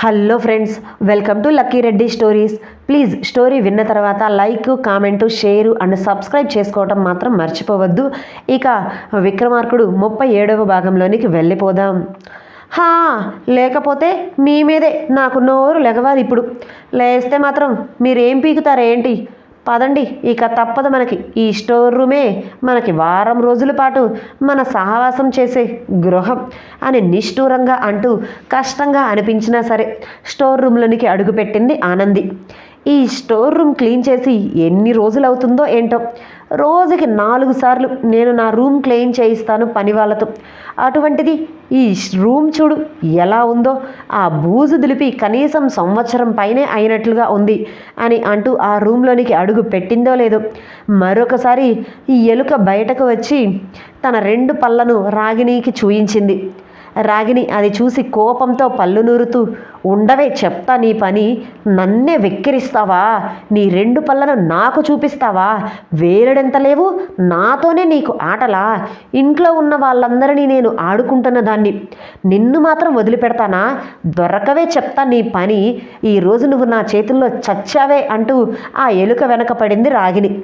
Hello friends welcome to Lucky Reddy stories. Please story విన్న తర్వాత like comment share and subscribe చేసుకోవటం మాత్రం మర్చిపోవద్దు. ఇక విక్రమార్కుడు ముప్పై ఏడవ భాగంలోనికి వెళ్ళిపోదాం. హా లేకపోతే మీ మీదే నాకు నోరు లెగవాలి ఇప్పుడు. లేస్తే మాత్రం మీరేం పీకుతారేంటి? పదండి ఇక తప్పదు మనకి. ఈ స్టోర్ రూమే మనకి వారం రోజుల పాటు మన సహవాసం చేసే గృహం అని నిష్ఠూరంగా అంటూ కష్టంగా అనిపించినా సరే స్టోర్ రూమ్లోనికి అడుగుపెట్టింది ఆనంది. ఈ స్టోర్ రూమ్ క్లీన్ చేసి ఎన్ని రోజులు అవుతుందో ఏంటో. రోజుకి నాలుగు సార్లు నేను నా రూమ్ క్లీన్ చేయిస్తాను పని వాళ్ళతో. అటువంటిది ఈ రూమ్ చూడు ఎలా ఉందో. ఆ బూజు దులిపి కనీసం సంవత్సరం పైనే అయినట్లుగా ఉంది అని అంటూ ఆ రూమ్లోనికి అడుగు పెట్టిందో లేదో. మరొకసారి ఈ ఎలుక బయటకు వచ్చి తన రెండు పళ్ళను రాగిణికి చూయించింది. రాగిని అది చూసి కోపంతో పళ్ళు నూరుతూ ఉండవే చెప్తా నీ పని. నన్నే వెక్కిరిస్తావా? నీ రెండు పళ్ళను నాకు చూపిస్తావా? వేరడెంత లేవు? నాతోనే నీకు ఆటలా? ఇంట్లో ఉన్న వాళ్ళందరినీ నేను ఆడుకుంటున్న దాన్ని నిన్ను మాత్రం వదిలిపెడతానా? దొరకవే చెప్తా నీ పని. ఈరోజు నువ్వు నా చేతుల్లో చచ్చావే అంటూ ఆ ఎలుక వెనక పడింది రాగిని.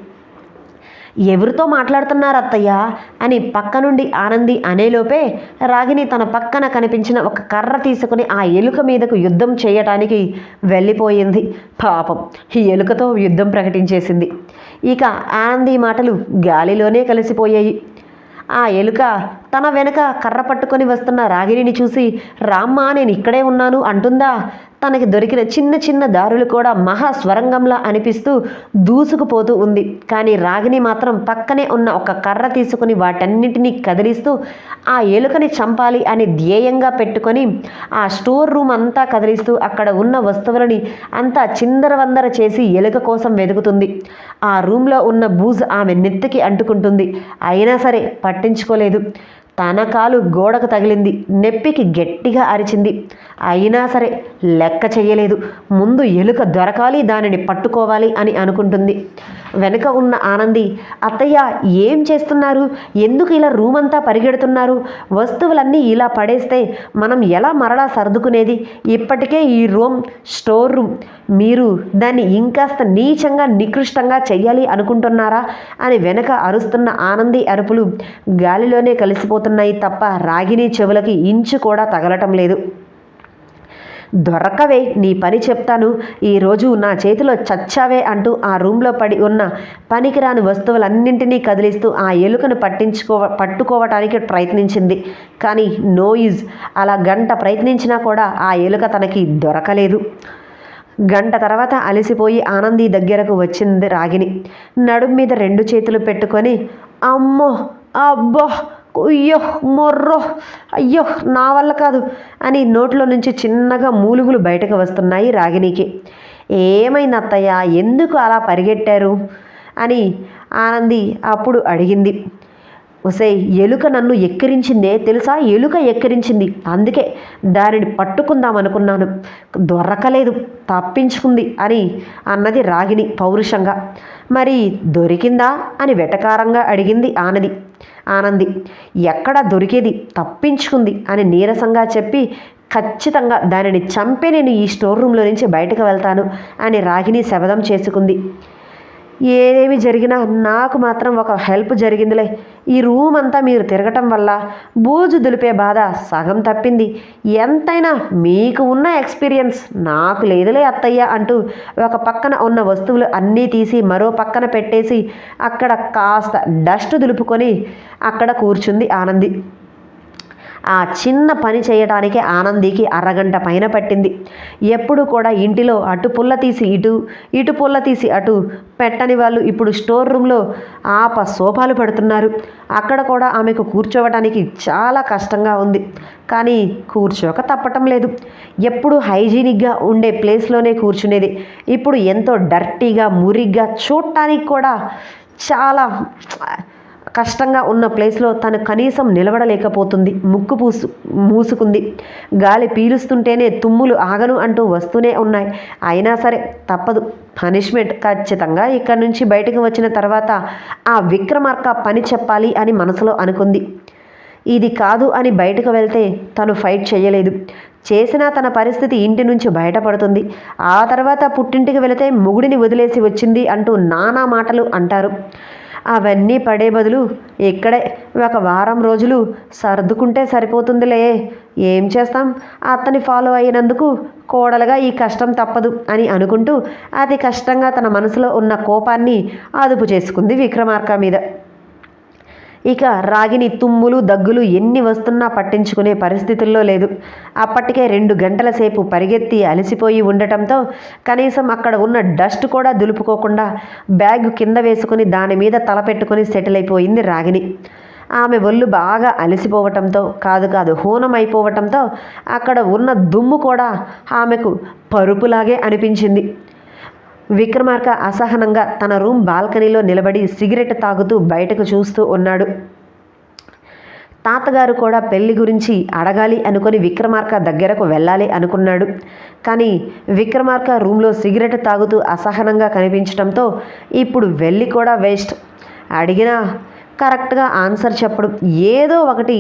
ఎవరితో మాట్లాడుతున్నారు అత్తయ్య అని పక్క నుండి ఆనంది అనేలోపే రాగిని తన పక్కన కనిపించిన ఒక కర్ర తీసుకుని ఆ ఎలుక మీదకు యుద్ధం చేయటానికి వెళ్ళిపోయింది. పాపం ఈ ఎలుకతో యుద్ధం ప్రకటించేసింది. ఇక ఆనంది మాటలు గాలిలోనే కలిసిపోయాయి. ఆ ఎలుక తన వెనక కర్ర పట్టుకొని వస్తున్న రాగిణిని చూసి రామ్మా నేను ఇక్కడే ఉన్నాను అంటుందా? తనకి దొరికిన చిన్న చిన్న దారులు కూడా మహా స్వరంగంలా అనిపిస్తూ దూసుకుపోతూ ఉంది. కానీ రాగిని మాత్రం పక్కనే ఉన్న ఒక కర్ర తీసుకుని వాటన్నిటినీ కదిలిస్తూ ఆ ఎలుకని చంపాలి అని ధ్యేయంగా పెట్టుకొని ఆ స్టోర్ రూమ్ అంతా కదిలిస్తూ అక్కడ ఉన్న వస్తువులని అంతా చిందరవందర చేసి ఎలుక కోసం వెతుకుతుంది. ఆ రూమ్లో ఉన్న బూజ్ ఆమె నెత్తికి అంటుకుంటుంది. అయినా సరే పట్టించుకోలేదు. తన కాలు గోడకు తగిలింది. నెప్పికి గట్టిగా అరిచింది. అయినా సరే లెక్క చెయ్యలేదు. ముందు ఎలుక దొరకాలి దానిని పట్టుకోవాలి అని అనుకుంటుంది. వెనుక ఉన్న ఆనంది అత్తయ్య ఏం చేస్తున్నారు? ఎందుకు ఇలా రూమ్ అంతా పరిగెడుతున్నారు? వస్తువులన్నీ ఇలా పడేస్తే మనం ఎలా మరలా సర్దుకునేది? ఇప్పటికే ఈ రూమ్ స్టోర్ రూమ్. మీరు దాన్ని ఇంకాస్త నీచంగా నికృష్టంగా చెయ్యాలి అనుకుంటున్నారా? అని వెనక అరుస్తున్న ఆనంది అరుపులు గాలిలోనే కలిసిపోతున్నాయి తప్ప రాగిని చెవులకి ఇంచు కూడా తగలటం లేదు. దొరకవే నీ పని చెప్తాను. ఈరోజు నా చేతిలో చచ్చావే అంటూ ఆ రూమ్లో పడి ఉన్న పనికిరాని వస్తువులన్నింటినీ కదిలిస్తూ ఆ ఎలుకను పట్టించుకో పట్టుకోవటానికి ప్రయత్నించింది. కానీ నో యూజ్ అలా గంట ప్రయత్నించినా కూడా ఆ ఎలుక తనకి దొరకలేదు. గంట తర్వాత అలసిపోయి ఆనంది దగ్గరకు వచ్చింది రాగిని నడుం మీద రెండు చేతులు పెట్టుకొని అమ్మో అబ్బో అయ్యో మొర్రో అయ్యో నా వల్ల కాదు అని నోట్లో నుంచి చిన్నగా మూలుగులు బయటకు వస్తున్నాయి రాగినికి ఏమైంది అత్తయ్య? ఎందుకు అలా పరిగెట్టారు? అని ఆనంది అప్పుడు అడిగింది. ఒసే ఎలుక నన్ను ఎక్కిరించిందే తెలుసా? ఎలుక ఎక్కిరించింది. అందుకే దానిని పట్టుకుందాం అనుకున్నాను దొరకలేదు తప్పించుకుంది అని అన్నది రాగిని పౌరుషంగా. మరి దొరికిందా? అని వెటకారంగా అడిగింది ఆనది. ఆనంది ఎక్కడ దొరికేది? తప్పించుకుంది అని నీరసంగా చెప్పి ఖచ్చితంగా దానిని చంపే నేను ఈ స్టోర్ రూమ్లో నుంచి బయటకు వెళ్తాను అని రాగిని శబదం చేసుకుంది. ఏదేమి జరిగినా నాకు మాత్రం ఒక హెల్ప్ జరిగిందిలే. ఈ రూమ్ అంతా మీరు తిరగటం వల్ల బూజు దులిపే బాధ సగం తప్పింది. ఎంతైనా మీకు ఉన్న ఎక్స్పీరియన్స్ నాకు లేదులే అత్తయ్య అంటూ ఒక పక్కన ఉన్న వస్తువులు అన్నీ తీసి మరో పక్కన పెట్టేసి అక్కడ కాస్త డస్ట్ దులుపుకొని అక్కడ కూర్చుంది ఆనంది. ఆ చిన్న పని చేయడానికి ఆనందికి అరగంట పైన పట్టింది. ఎప్పుడు కూడా ఇంటిలో అటు పుల్ల తీసి ఇటు ఇటు పుల్ల తీసి అటు పెట్టని వాళ్ళు ఇప్పుడు స్టోర్ రూమ్లో ఆప సోఫాలు పెడుతున్నారు. అక్కడ కూడా ఆమెకు కూర్చోవటానికి చాలా కష్టంగా ఉంది. కానీ కూర్చోక తప్పటం లేదు. ఎప్పుడు హైజీనిక్గా ఉండే ప్లేస్లోనే కూర్చునేది. ఇప్పుడు ఎంతో డర్టీగా మురిగ్గా చూడటానికి కూడా చాలా కష్టంగా ఉన్న ప్లేస్లో తను కనీసం నిలబడలేకపోతుంది. ముక్కు పూసు మూసుకుంది. గాలి పీలుస్తుంటేనే తుమ్ములు ఆగను అంటూ వస్తూనే ఉన్నాయి. అయినా సరే తప్పదు. పనిష్మెంట్ ఖచ్చితంగా ఇక్కడి నుంచి బయటకు వచ్చిన తర్వాత ఆ విక్రమార్క పని చెప్పాలి అని మనసులో అనుకుంది. ఇది కాదు అని బయటకు వెళ్తే తను ఫైట్ చేయలేదు. చేసినా తన పరిస్థితి ఇంటి నుంచి బయటపడుతుంది. ఆ తర్వాత పుట్టింటికి వెళితే మొగుడిని వదిలేసి వచ్చింది అంటూ నానా మాటలు అంటారు. అవన్నీ పడే బదులు ఇక్కడే ఒక వారం రోజులు సర్దుకుంటే సరిపోతుందిలే. ఏం చేస్తాం? అతని ఫాలో అయినందుకు కోడలుగా ఈ కష్టం తప్పదు అని అనుకుంటూ అతి కష్టంగా తన మనసులో ఉన్న కోపాన్ని అదుపు చేసుకుంది విక్రమార్క మీద. ఇక రాగిని తుమ్ములు దగ్గులు ఎన్ని వస్తున్నా పట్టించుకునే పరిస్థితుల్లో లేదు. అప్పటికే రెండు గంటల సేపు పరిగెత్తి అలసిపోయి ఉండటంతో కనీసం అక్కడ ఉన్న డస్ట్ కూడా దులుపుకోకుండా బ్యాగ్ కింద వేసుకుని దాని మీద తలపెట్టుకుని సెటిల్ అయిపోయింది రాగిని. ఆమె ఒళ్ళు బాగా అలసిపోవటంతో కాదు కాదు హూనం అయిపోవటంతో అక్కడ ఉన్న దుమ్ము కూడా ఆమెకు పరుపులాగే అనిపించింది. విక్రమార్క అసహనంగా తన రూమ్ బాల్కనీలో నిలబడి సిగరెట్ తాగుతూ బయటకు చూస్తూ ఉన్నాడు. తాతగారు కూడా పెళ్ళి గురించి అడగాలి అనుకుని విక్రమార్క దగ్గరకు వెళ్ళాలి అనుకున్నాడు. కానీ విక్రమార్క రూమ్లో సిగరెట్ తాగుతూ అసహనంగా కనిపించడంతో ఇప్పుడు వెళ్ళి కూడా వేస్ట్. అడిగినా కరెక్ట్గా ఆన్సర్ చెప్పడం. ఏదో ఒకటి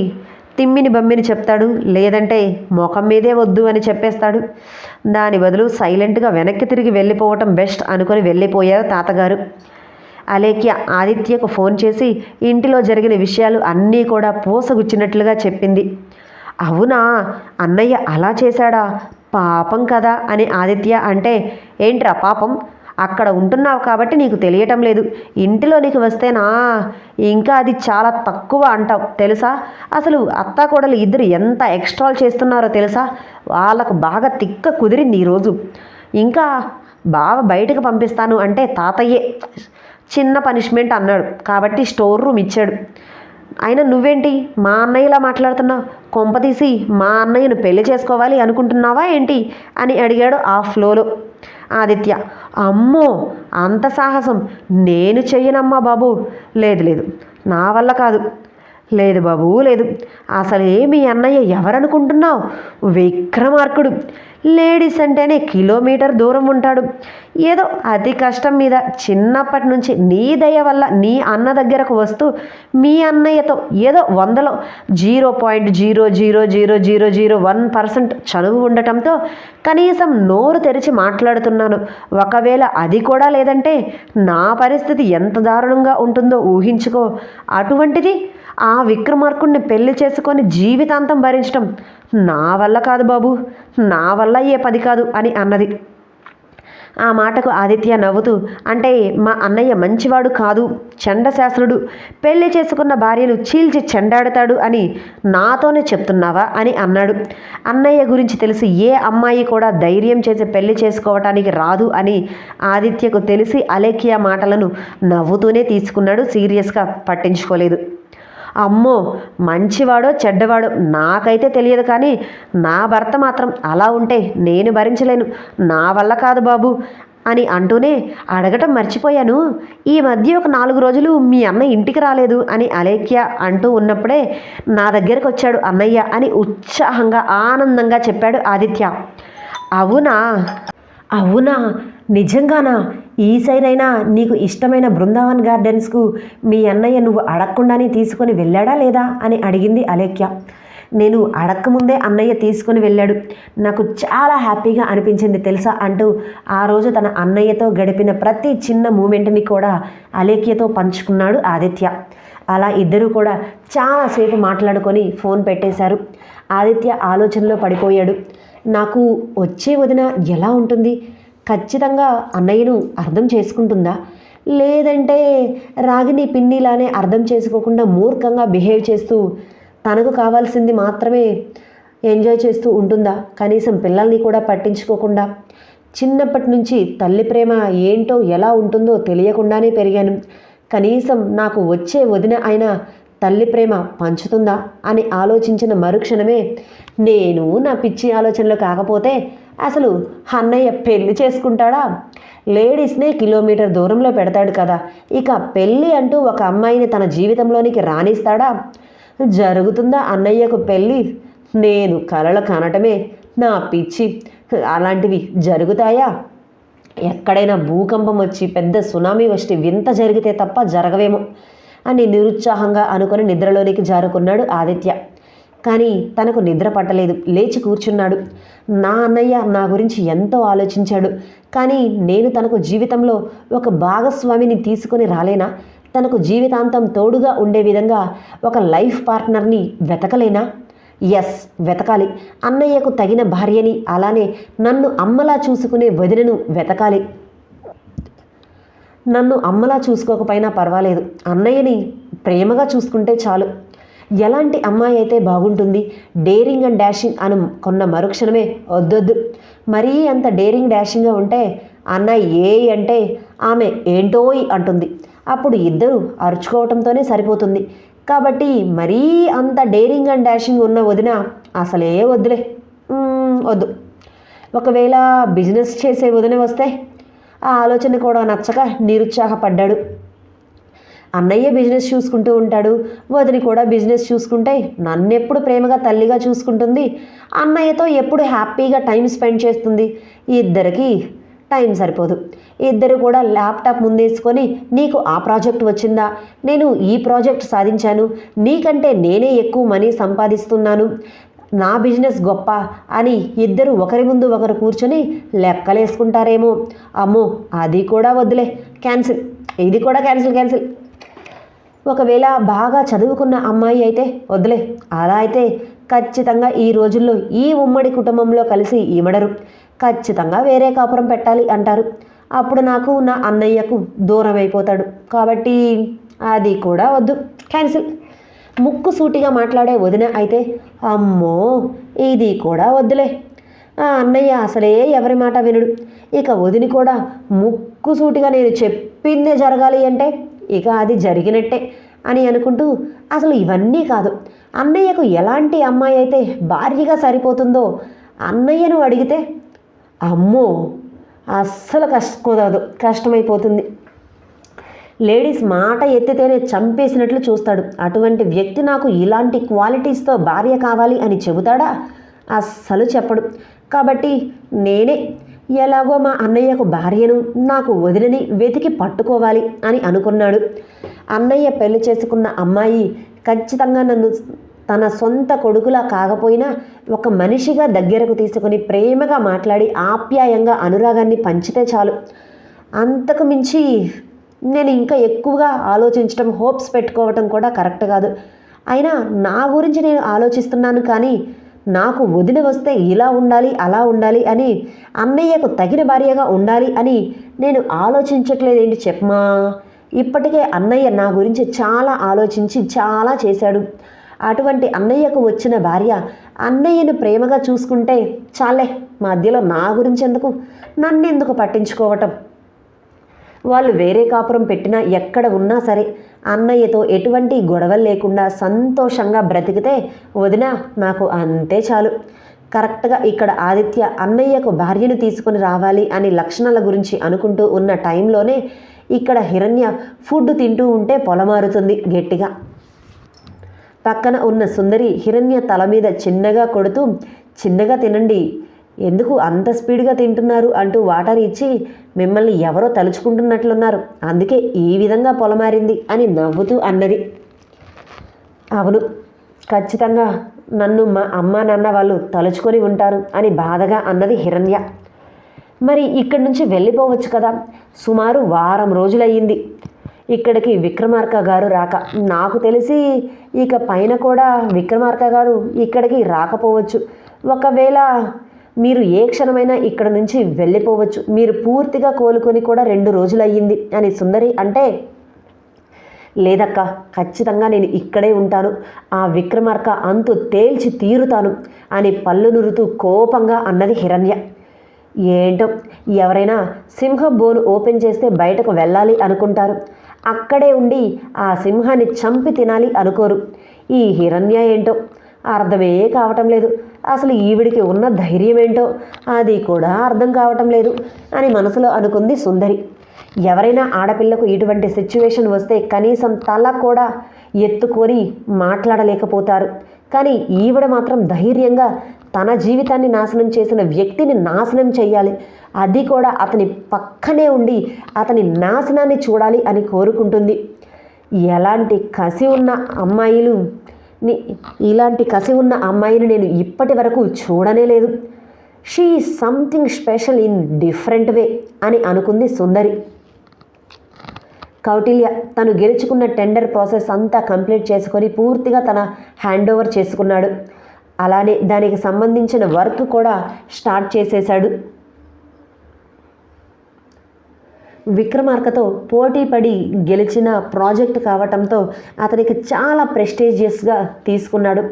తిమ్మిని బమ్మిని చెప్తాడు లేదంటే ముఖం మీదే వద్దు అని చెప్పేస్తాడు. దాని బదులు సైలెంట్గా వెనక్కి తిరిగి వెళ్ళిపోవటం బెస్ట్ అనుకుని వెళ్ళిపోయారు తాతగారు. అలేఖ్య ఆదిత్యకు ఫోన్ చేసి ఇంటిలో జరిగిన విషయాలు అన్నీ కూడా పూసగుచ్చినట్లుగా చెప్పింది. అవునా? అన్నయ్య అలా చేశాడా? పాపం కదా అని ఆదిత్య అంటే ఏంట్రా పాపం? అక్కడ ఉంటున్నావు కాబట్టి నీకు తెలియటం లేదు. ఇంటిలో నీకు వస్తేనా? ఇంకా అది చాలా తక్కువ అంటావు తెలుసా? అసలు అత్త కోడలు ఇద్దరు ఎంత ఎక్స్ట్రాల్ చేస్తున్నారో తెలుసా? వాళ్ళకు బాగా తిక్క కుదిరింది ఈరోజు ఇంకా బావ బయటకు పంపిస్తాను అంటే తాతయ్యే చిన్న పనిష్మెంట్ అన్నాడు. కాబట్టి స్టోర్ రూమ్ ఇచ్చాడు. అయినా నువ్వేంటి? మా అన్నయ్యలా మాట్లాడుతున్నావు కొంపదీసి మా అన్నయ్యను పెళ్ళి చేసుకోవాలి అనుకుంటున్నావా ఏంటి? అని అడిగాడు ఆ ఫ్లోలో. ఆదిత్య అమ్మో అంత సాహసం. నేను చెయ్యనమ్మా బాబు. లేదు లేదు. నా వల్ల కాదు. లేదు బాబు లేదు. అసలే మీ అన్నయ్య ఎవరనుకుంటున్నావు? విక్రమార్కుడు. లేడీస్ అంటేనే కిలోమీటర్ దూరం ఉంటాడు. ఏదో అతి కష్టం మీద చిన్నప్పటి నుంచి నీ దయ వల్ల నీ అన్న దగ్గరకు వస్తూ మీ అన్నయ్యతో ఏదో వందలో zero point zero zero zero zero zero one percent చదువు ఉండటంతో కనీసం నోరు తెరిచి మాట్లాడుతున్నాను. ఒకవేళ అది కూడా లేదంటే నా పరిస్థితి ఎంత దారుణంగా ఉంటుందో ఊహించుకో. అటువంటిది ఆ విక్రమార్కుడిని పెళ్ళి చేసుకొని జీవితాంతం భరించడం నా వల్ల కాదు బాబు. నా వల్ల ఏ పది కాదు అని అన్నది. ఆ మాటకు ఆదిత్య నవ్వుతూ అంటే మా అన్నయ్య మంచివాడు కాదు చండశాస్త్రుడు. పెళ్ళి చేసుకున్న భార్యను చీల్చి చెండాడతాడు అని నాతోనే చెప్తున్నావా అని అన్నాడు. అన్నయ్య గురించి తెలిసి ఏ అమ్మాయి కూడా ధైర్యం చేసి పెళ్ళి చేసుకోవటానికి రాదు అని ఆదిత్యకు తెలిసి అలేఖ్య మాటలను నవ్వుతూనే తీసుకున్నాడు. సీరియస్గా పట్టించుకోలేదు. అమ్మో మంచివాడో చెడ్డవాడో నాకైతే తెలియదు కానీ నా భర్త మాత్రం అలా ఉంటే నేను భరించలేను. నా వల్ల కాదు బాబు అని అంటూనే అడగటం మర్చిపోయాను. ఈ మధ్య ఒక నాలుగు రోజులు మీ అన్న ఇంటికి రాలేదు అని అలేఖ్య అంటూ ఉన్నప్పుడే నా దగ్గరకు వచ్చాడు అన్నయ్య అని ఉత్సాహంగా ఆనందంగా చెప్పాడు ఆదిత్య. అవునా? అవునా? నిజంగానా? ఈ అయినా నీకు ఇష్టమైన బృందావన్ గార్డెన్స్కు మీ అన్నయ్య నువ్వు అడగకుండానే తీసుకొని వెళ్ళాడా లేదా అని అడిగింది అలేఖ్య. నేను అడక్కముందే అన్నయ్య తీసుకొని వెళ్ళాడు. నాకు చాలా హ్యాపీగా అనిపించింది తెలుసా అంటూ ఆ రోజు తన అన్నయ్యతో గడిపిన ప్రతి చిన్న మూమెంట్ని కూడా అలేఖ్యతో పంచుకున్నాడు ఆదిత్య. అలా ఇద్దరూ కూడా చాలాసేపు మాట్లాడుకొని ఫోన్ పెట్టేశారు. ఆదిత్య ఆలోచనలో పడిపోయాడు. నాకు వచ్చే వదిన ఎలా ఉంటుంది? ఖచ్చితంగా అన్నయ్యను అర్థం చేసుకుంటుందా? లేదంటే రాగిని పిన్నిలానే అర్థం చేసుకోకుండా మూర్ఖంగా బిహేవ్ చేస్తూ తనకు కావాల్సింది మాత్రమే ఎంజాయ్ చేస్తూ ఉంటుందా? కనీసం పిల్లల్ని కూడా పట్టించుకోకుండా. చిన్నప్పటి నుంచి తల్లి ప్రేమ ఏంటో ఎలా ఉంటుందో తెలియకుండానే పెరిగాను. కనీసం నాకు వచ్చే వదిన అయినా తల్లి ప్రేమ పంచుతుందా అని ఆలోచించిన మరుక్షణమే నేను నా పిచ్చి ఆలోచనలు కాకపోతే అసలు అన్నయ్య పెళ్ళి చేసుకుంటాడా? లేడీస్నే కిలోమీటర్ దూరంలో పెడతాడు కదా. ఇక పెళ్ళి అంటూ ఒక అమ్మాయిని తన జీవితంలోనికి రాణిస్తాడా జరుగుతుందా అన్నయ్యకు పెళ్ళి నేను కలలు కనటమే నా పిచ్చి. అలాంటివి జరుగుతాయా? ఎక్కడైనా భూకంపం వచ్చి పెద్ద సునామీ వచ్చి వింత జరిగితే తప్ప జరగవేమో. అని నిరుత్సాహంగా అనుకుని నిద్రలోనికి జారుకున్నాడు ఆదిత్య. కానీ తనకు నిద్ర పట్టలేదు. లేచి కూర్చున్నాడు. నా అన్నయ్య నా గురించి ఎంతో ఆలోచించాడు. కానీ నేను తనకు జీవితంలో ఒక భాగస్వామిని తీసుకొని రాలేనా? తనకు జీవితాంతం తోడుగా ఉండే విధంగా ఒక లైఫ్ పార్ట్నర్ని వెతకలేనా? ఎస్ వెతకాలి. అన్నయ్యకు తగిన భార్యని అలానే నన్ను అమ్మలా చూసుకునే వదినను వెతకాలి. నన్ను అమ్మలా చూసుకోకపోయినా పర్వాలేదు. అన్నయ్యని ప్రేమగా చూసుకుంటే చాలు. ఎలాంటి అమ్మాయి అయితే బాగుంటుంది? డేరింగ్ అండ్ డాషింగ్ అని కొన్న మరుక్షణమే వద్దొద్దు. మరీ అంత డేరింగ్ డాషింగ్గా ఉంటే అన్న ఏ అంటే ఆమె ఏంటోయ్ అంటుంది. అప్పుడు ఇద్దరు అరుచుకోవటంతోనే సరిపోతుంది. కాబట్టి మరీ అంత డేరింగ్ అండ్ డాషింగ్ ఉన్న వదిన అసలే వద్దులే. వద్దు. ఒకవేళ బిజినెస్ చేసే వదిన వస్తే ఆ ఆలోచన కూడా నచ్చక నిరుత్సాహపడ్డాడు. అన్నయ్య బిజినెస్ చూసుకుంటూ ఉంటాడు. వదిని కూడా బిజినెస్ చూసుకుంటే నన్నెప్పుడు ప్రేమగా తల్లిగా చూసుకుంటుంది. అన్నయ్యతో ఎప్పుడు హ్యాపీగా టైం స్పెండ్ చేస్తుంది. ఇద్దరికి టైం సరిపోదు. ఇద్దరు కూడా ల్యాప్టాప్ ముందేసుకొని నీకు ఆ ప్రాజెక్ట్ వచ్చిందా? నేను ఈ ప్రాజెక్ట్ సాధించాను. నీకంటే నేనే ఎక్కువ మనీ సంపాదిస్తున్నాను. నా బిజినెస్ గొప్ప అని ఇద్దరు ఒకరి ముందు ఒకరు కూర్చొని లెక్కలేసుకుంటారేమో. అమ్మో అది కూడా వద్దులే. క్యాన్సిల్. ఇది కూడా క్యాన్సిల్ క్యాన్సిల్. ఒకవేళ బాగా చదువుకున్న అమ్మాయి అయితే వద్దులే. అలా అయితే ఖచ్చితంగా ఈ రోజుల్లో ఈ ఉమ్మడి కుటుంబంలో కలిసి ఈమడరు. ఖచ్చితంగా వేరే కాపురం పెట్టాలి అంటారు. అప్పుడు నాకు నా అన్నయ్యకు దూరం అయిపోతాడు కాబట్టి అది కూడా వద్దు. క్యాన్సిల్. ముక్కు సూటిగా మాట్లాడే వదిన అయితే అమ్మో ఇది కూడా వద్దులే. ఆ అన్నయ్య అసలే ఎవరి మాట వినడు. ఇక వదిని కూడా ముక్కు సూటిగా నేను చెప్పిందే జరగాలి అంటే ఇక అది జరిగినట్టే అని అనుకుంటూ అసలు ఇవన్నీ కాదు. అన్నయ్యకు ఎలాంటి అమ్మాయి అయితే భార్యగా సరిపోతుందో అన్నయ్యను అడిగితే అమ్మో అస్సలు కష్ట కుదరదు. కష్టమైపోతుంది. లేడీస్ మాట ఎత్తితేనే చంపేసినట్లు చూస్తాడు. అటువంటి వ్యక్తి నాకు ఇలాంటి క్వాలిటీస్తో భార్య కావాలి అని చెబుతాడా? అస్సలు చెప్పడు. కాబట్టి నేనే ఎలాగో మా అన్నయ్యకు భార్యను నాకు వదిలిని వెతికి పట్టుకోవాలి అని అనుకున్నాడు. అన్నయ్య పెళ్ళి చేసుకున్న అమ్మాయి ఖచ్చితంగా నన్ను తన సొంత కొడుకులా కాకపోయినా ఒక మనిషిగా దగ్గరకు తీసుకుని ప్రేమగా మాట్లాడి ఆప్యాయంగా అనురాగాన్ని పంచితే చాలు. అంతకు మించి నేను ఇంకా ఎక్కువగా ఆలోచించడం హోప్స్ పెట్టుకోవటం కూడా కరెక్ట్ కాదు. అయినా నా గురించి నేను ఆలోచిస్తున్నాను కానీ నాకు వదిలి వస్తే ఇలా ఉండాలి అలా ఉండాలి అని అన్నయ్యకు తగిన భార్యగా ఉండాలి అని నేను ఆలోచించట్లేదేంటి చెప్పమా? ఇప్పటికే అన్నయ్య నా గురించి చాలా ఆలోచించి చాలా చేశాడు. అటువంటి అన్నయ్యకు వచ్చిన భార్య అన్నయ్యను ప్రేమగా చూసుకుంటే చాలే మధ్యలో నా గురించి ఎందుకు? నన్నెందుకు పట్టించుకోవటం? వాళ్ళు వేరే కాపురం పెట్టినా ఎక్కడ ఉన్నా సరే అన్నయ్యతో ఎటువంటి గొడవలు లేకుండా సంతోషంగా బ్రతికితే వదిన నాకు అంతే చాలు. కరెక్ట్గా ఇక్కడ ఆదిత్య అన్నయ్యకు భార్యను తీసుకుని రావాలి అని లక్షణాల గురించి అనుకుంటూ ఉన్న టైంలోనే ఇక్కడ హిరణ్య ఫుడ్ తింటూ ఉంటే పొలమారుతుంది గట్టిగా. పక్కన ఉన్న సుందరి హిరణ్య తల మీద చిన్నగా కొడుతూ చిన్నగా తినండి ఎందుకు అంత స్పీడ్గా తింటున్నారు అంటూ వాటర్ ఇచ్చి మిమ్మల్ని ఎవరో తలుచుకుంటున్నట్లున్నారు. అందుకే ఈ విధంగా పొలమారింది అని నవ్వుతూ అన్నది. అవును ఖచ్చితంగా నన్ను మా అమ్మ నాన్న వాళ్ళు తలుచుకొని ఉంటారు అని బాధగా అన్నది హిరణ్య. మరి ఇక్కడి నుంచి వెళ్ళిపోవచ్చు కదా. సుమారు వారం రోజులయ్యింది. ఇక్కడికి విక్రమార్క గారు రాక. నాకు తెలిసి ఇక పైన కూడా విక్రమార్క గారు ఇక్కడికి రాకపోవచ్చు. ఒకవేళ మీరు ఏ క్షణమైనా ఇక్కడ నుంచి వెళ్ళిపోవచ్చు. మీరు పూర్తిగా కోలుకొని కూడా రెండు రోజులు అయ్యింది అని సుందరి అంటే లేదక్క ఖచ్చితంగా నేను ఇక్కడే ఉంటాను. ఆ విక్రమార్క అంతు తేల్చి తీరుతాను అని పళ్ళు నురుతూ కోపంగా అన్నది హిరణ్య. ఏంటో ఎవరైనా సింహం బోన్ ఓపెన్ చేస్తే బయటకు వెళ్ళాలి అనుకుంటారు. అక్కడే ఉండి ఆ సింహాన్ని చంపి తినాలి అనుకోరు. ఈ హిరణ్య ఏంటో అర్థమే కావటం లేదు. అసలు ఈవిడికి ఉన్న ధైర్యం ఏంటో అది కూడా అర్థం కావటం లేదు అని మనసులో అనుకుంది సుందరి. ఎవరైనా ఆడపిల్లకు ఇటువంటి సిచ్యువేషన్ వస్తే కనీసం తల కూడా ఎత్తుకొని మాట్లాడలేకపోతారు. కానీ ఈవిడ మాత్రం ధైర్యంగా తన జీవితాన్ని నాశనం చేసిన వ్యక్తిని నాశనం చేయాలి అది కూడా అతని పక్కనే ఉండి అతని నాశనాన్ని చూడాలి అని కోరుకుంటుంది. ఎలాంటి కసి ఉన్న అమ్మాయిలు ఇలాంటి కసి ఉన్న అమ్మాయిని నేను ఇప్పటి వరకు చూడనే లేదు. She something special in different way అని అనుకుంది సుందరి. కౌటిల్య తను గెలుచుకున్న టెండర్ ప్రాసెస్ అంతా కంప్లీట్ చేసుకొని పూర్తిగా తన హ్యాండ్ ఓవర్ చేసుకున్నాడు. అలానే దానికి సంబంధించిన వర్క్ కూడా స్టార్ట్ చేసేశాడు. విక్రమార్కతో పోటీ పడి గెలిచిన ప్రాజెక్ట్ కావటంతో అతనికి చాలా ప్రెస్టీజియస్గా తీసుకున్నాడు.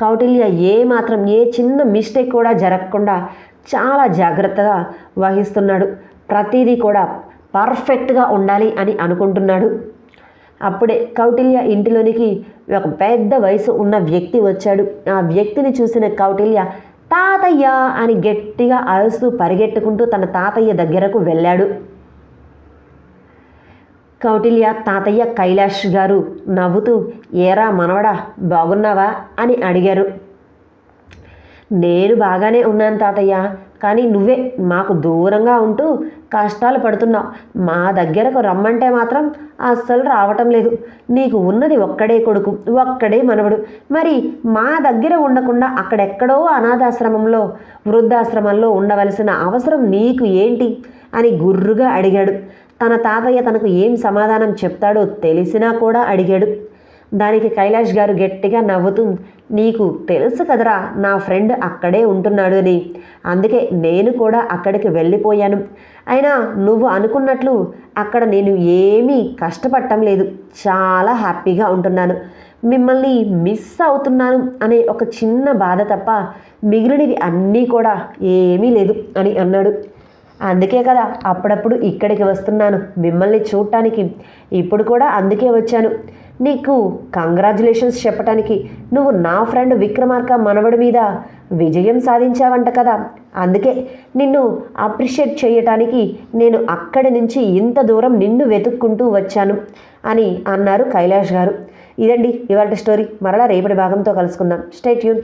కౌటిల్య ఏ మాత్రం ఏ చిన్న మిస్టేక్ కూడా జరగకుండా చాలా జాగ్రత్తగా వహిస్తున్నాడు. ప్రతిదీ కూడా పర్ఫెక్ట్గా ఉండాలి అని అనుకుంటున్నాడు. అప్పుడే కౌటిల్య ఇంటిలోనికి ఒక పెద్ద వయసు ఉన్న వ్యక్తి వచ్చాడు. ఆ వ్యక్తిని చూసిన కౌటిల్య తాతయ్య అని గట్టిగా అరుస్తూ పరిగెట్టుకుంటూ తన తాతయ్య దగ్గరకు వెళ్ళాడు. కౌటిల్య తాతయ్య కైలాష్ గారు నవ్వుతూ ఏరా మనవడా బాగున్నావా? అని అడిగారు. నేను బాగానే ఉన్నాను తాతయ్య కానీ నువ్వే మాకు దూరంగా ఉంటూ కష్టాలు పడుతున్నావు. మా దగ్గరకు రమ్మంటే మాత్రం అస్సలు రావటం లేదు. నీకు ఉన్నది ఒక్కడే కొడుకు ఒక్కడే మనవడు. మరి మా దగ్గర ఉండకుండా అక్కడెక్కడో అనాథాశ్రమంలో వృద్ధాశ్రమంలో ఉండవలసిన అవసరం నీకు ఏంటి? అని గుర్రుగా అడిగాడు. తన తాతయ్య తనకు ఏం సమాధానం చెప్తాడో తెలిసినా కూడా అడిగాడు. దానికి కైలాష్ గారు గట్టిగా నవ్వుతూ నీకు తెలుసు కదరా నా ఫ్రెండ్ అక్కడే ఉంటున్నాడు అని. అందుకే నేను కూడా అక్కడికి వెళ్ళిపోయాను. అయినా నువ్వు అనుకున్నట్లు అక్కడ నేను ఏమీ కష్టపడటం లేదు. చాలా హ్యాపీగా ఉంటున్నాను. మిమ్మల్ని మిస్ అవుతున్నాను అనే ఒక చిన్న బాధ తప్ప మిగిలినవి అన్నీ కూడా ఏమీ లేదు అని అన్నాడు. అందుకే కదా అప్పుడప్పుడు ఇక్కడికి వస్తున్నాను మిమ్మల్ని చూడటానికి ఇప్పుడు కూడా అందుకే వచ్చాను. నీకు కంగ్రాచులేషన్స్ చెప్పటానికి. నువ్వు నా ఫ్రెండ్ విక్రమార్క మనవడి మీద విజయం సాధించావంట కదా. అందుకే నిన్ను అప్రిషియేట్ చేయటానికి నేను అక్కడి నుంచి ఇంత దూరం నిన్ను వెతుక్కుంటూ వచ్చాను అని అన్నారు కైలాష్ గారు. ఇదండి ఇవాళ స్టోరీ మరలా రేపటి భాగంతో కలుసుకుందాం. స్టేట్ యూన్